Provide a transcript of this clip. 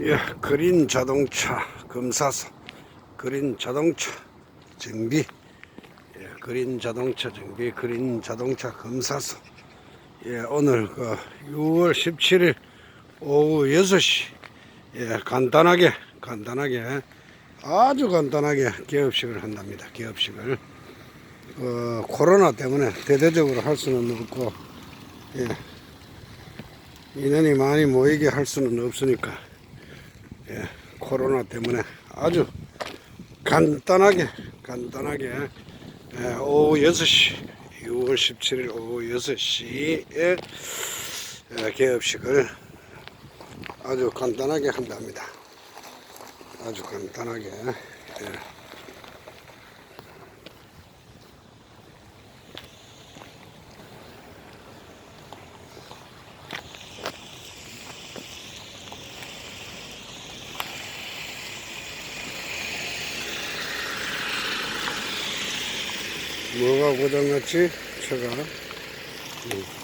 예, 그린 자동차 검사소, 그린 자동차 정비, 예, 그린 자동차 정비, 그린 자동차 검사소. 예, 오늘 그 6월 17일 오후 6시, 예, 간단하게, 간단하게, 아주 간단하게 개업식을 한답니다. 개업식을. 어, 코로나 때문에 대대적으로 할 수는 없고, 예, 인원이 많이 모이게 할 수는 없으니까, 예, 코로나 때문에 아주 간단하게 간단하게 예, 오후 6시 6월 17일 오후 6시에 예, 개업식을 아주 간단하게 한답니다. 아주 간단하게 예. 뭐가 고장났지? 차가 음.